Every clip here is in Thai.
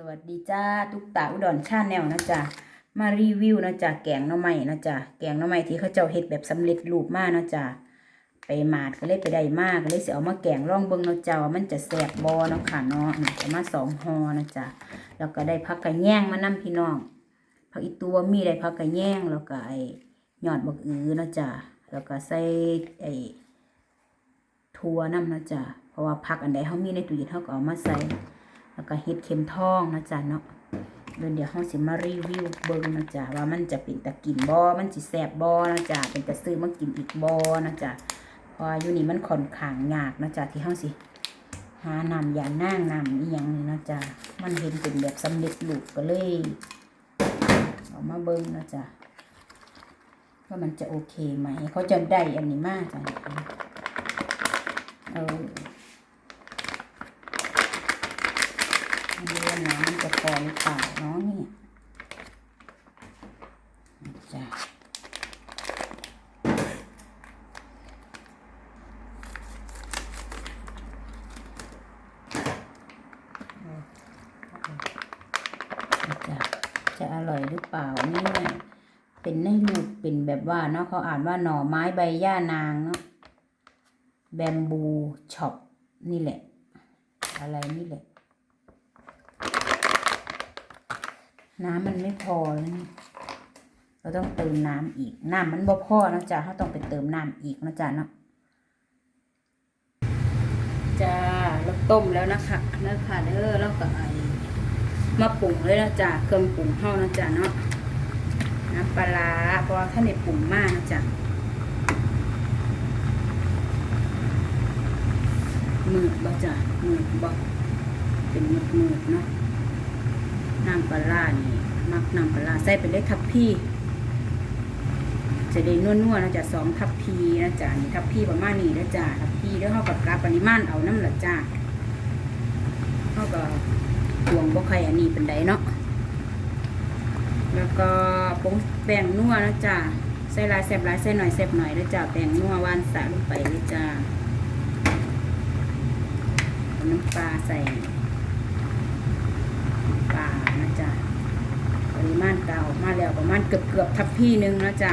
สวัสดีจ้าตุ๊กตาอุดรชาแนลนะจ๊ะมารีวิวนะจ๊ะแกงหน่อไม้นะจ๊ะแกงหน่อไม้ที่เขาเจ้าเฮ็ดแบบสำเร็จรูปมากนะจ๊ะไปหมาดก็เลยไปได้มากก็เลยเสิเอามาแกงร่องเบิงเนาะจ้าว่ามันจะแสบบอเนาะค่ะเนาะนี่เอามาสองหอนะจ๊ะแล้วก็ได้ผักกระแยงมานํพี่น้องผักอีตัวมีได้ผักกระแยงแล้วก็ไอ้ยอดบักอือนะจ๊ะแล้วก็ใส่ไอ้ถั่วน้ำนะจ๊ะเพราะว่าผักอันใดเขามีในตู้เย็นเขาก็เอามาใส่ แล้วก็เห็ดเข็มทองนะจ๊ะเนาะเดี๋ยวเดี๋ยวเราสิมารีวิวเบิ่งนะจ๊ะว่ามันจะเป็นตะกินบอมันสิแสบบอนะจ๊ะเป็นตะซื้อมากินอีกบอนะจ๊ะเพราะอยู่นี่มันค่อนข้างยากนะจ๊ะที่เฮาสิหานำยานั่งนำอีหยังนี่นะจ๊ะมันเห็นเป็นแบบสำเร็จรูปก็เลยเอามาเบิ่งนะจ๊ะว่ามันจะโอเคไหม เขาจะได้อันนี้มากจ้ะเออ ไม่รู้ว่าน้ำมันจะพอหรือเปล่าเนาะนี่จ้ะจะจะอร่อยหรือเปล่าเนี่ยเป็นในรูปเป็นแบบว่าเนาะเขาอ่านว่าหน่อไม้ใบย่านางเนาะแบมบูช็อปนี่แหละ อะไรนี่แหละ น้ำมันไม่พอแล้วนี่เราต้องเติมน้ำอีก น้ำมันบ่พอนะจ๊ะเราต้องไปเติมน้ำอีกนะจ๊ะเนาะจ้าเราต้มแล้วนะคะเนื้อค่ะเด้อแล้วก็ไอมาปรุงเลยนะจ๊ะเครื่องปรุงเฮานะจ๊ะเนาะน้ำปลาร้าเพราะว่าถ้าในปรุงมากนะจ๊ะมืดบ่จ้ะมืดบ่เป็นมืดมืดเนาะ น้ำปลาร้านี่มักน้ำปลาใส่ไปเลยทับพี่จะได้นัวๆนะจ๊ะสองทับพีนะจ๊ะนี่ทับพี่ประมาณนี้นะจ๊ะทับพี่แล้วเขากับกาปริมาณเอาน้ำละจ้าเขาก็ตวงบ่ใครอันนี้เป็นไดเนาะแล้วก็ผงแป้งนัวนะจ๊ะใส่ลายแซบลายใส่หน่อยแซบหน่อยนะจ๊ะแป้งนัวหวานสาลงไปเลยจ้าเอาน้ำปลาใส่ ปลานะจ๊ะปริ มาแล้วประมาณเกือบเกือบทับพี่หนึ่งนะจ๊ะ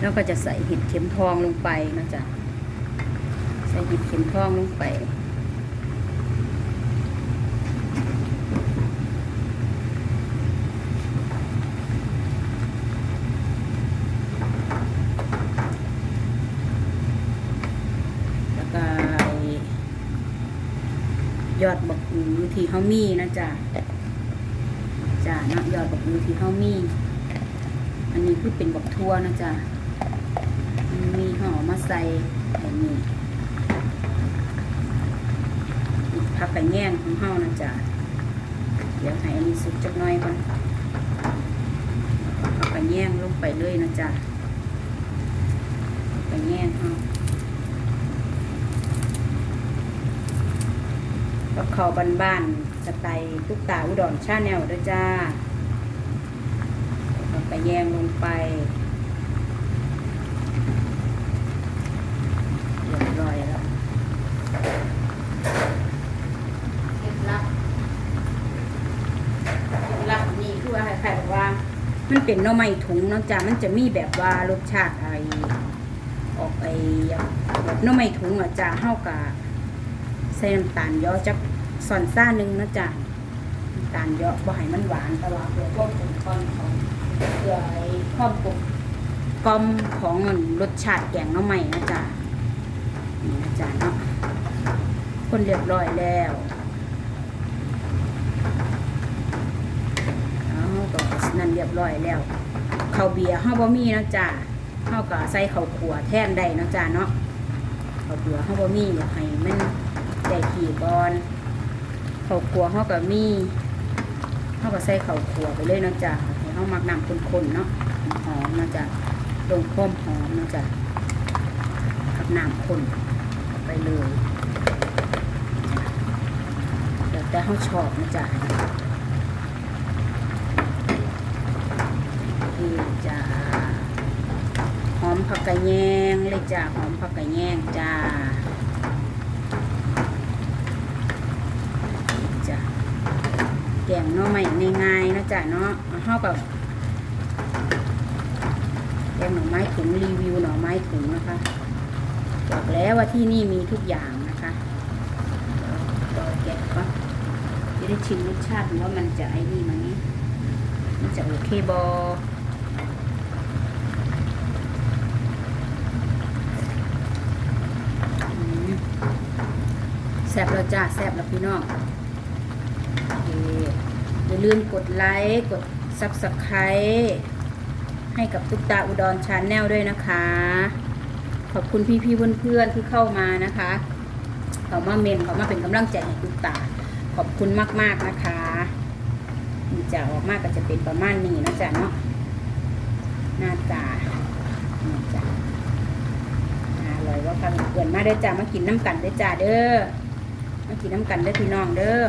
แล้วก็จะใส่เห็ดเข็มทองลงไปนะจ๊ะใส่เห็ดเข็มทองลงไป แล้วก็ยอดบัก อือที่เฮามีนะจ๊ะจ้านะยอดบักอือที่เฮามี อันนี้คือเป็นบักทั่วนะจ๊ะมีห่อมาใส่อันนี้อีกผักกระแยงของเฮานะจ๊ะเดี๋ยวให้อันนี้สุกจักหน่อยก่อนผักกระแยงลงไปเลยนะจ๊ะผักกระแยงเฮา กับเขาวบ้านๆสไตล์ตุ๊กตาอุดรชาแนลด้วยจ้าเอาไปแยงลงไปเรียบร้อยแล้วเคล็ดลับเคล็ดลับนี่คือว่าใครๆบอกว่า มันเป็นหน่อไม้ถุงเนาะจ้ามันจะมีแบบว่ารสชาติอะไรออกไอแบบหน่อไม้ถุงอะจ้าเฮากะใส่น้ำตาลเยอะจักสอนซ่าหนึ่งนะจ๊ะน้ำตาลเยอะบ่ให้มันหวานแต่ว่าเพื่อความกลมกล่อมของเพื่อไอ้ความกลมกลมของรสชาติแกงน้ำใหม่นะจ๊ะนี่นะจ๊ะเนาะคนเรียบร้อยแล้วเอาก็นั่นเรียบร้อยแล้วข้าวเบียร์เฮาบ่มีนะจ๊ะเฮาก็ใส่ข้าวขัวแทนได้นะจ๊ะเนาะเขาวเบื่อเขาบ่มีอยากให้มัน ได้ขี่ก่อนเขาวครัวเขาก็มีเขาก็ใส่เขาวครัวไปเลยเนาะจ้ะห้เขามักนำข้นๆเนาะหอมเนาะจ้ะลงความหอมเนาะจ้ะกับน้ำข้นไปเลยเดี๋ยวแต่เขาชอบนะจ้ะนี่จ้ะหอมผักกระแยงเลยจ้าหอมผักกระแยงจ้า งหน่อไม้ง่ายๆนะจ้ะเนาะเฮากับแกงหน่อไม้ถุงรีวิวหน่อไม้ถุงนะคะบอกแล้วว่าที่นี่มีทุกอย่างนะคะเดี๋ยวแกะก็จะได้ชิมรสชาติว่ามันจะไอ้นี่ไหมมันจะโอเคบอแซ่บแล้วจ้าแซ่บแล้วพี่น้อง ลืมกดไลค์กด Subscribe ให้กับตุ๊กตาอุดรชาแนลด้วยนะคะ ขอบคุณพี่ๆเพื่อนๆที่เข้ามานะคะเขามาเมนเขามาเป็นกำลังใจให้ตุ๊กตา ขอบคุณมากๆนะคะจะออกมากก็จะเป็นประมาณนี้นะจ๊ะเนาะหน้าตานี่จ้ะอร่อยว่าฟังเกินมาเด้จ้ามากินน้ำกันเด้จ้าเด้อมากินน้ำกันเด้พี่น้องเด้อ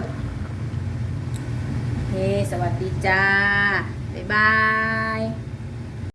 สวัสดีจ้า บ๊ายบาย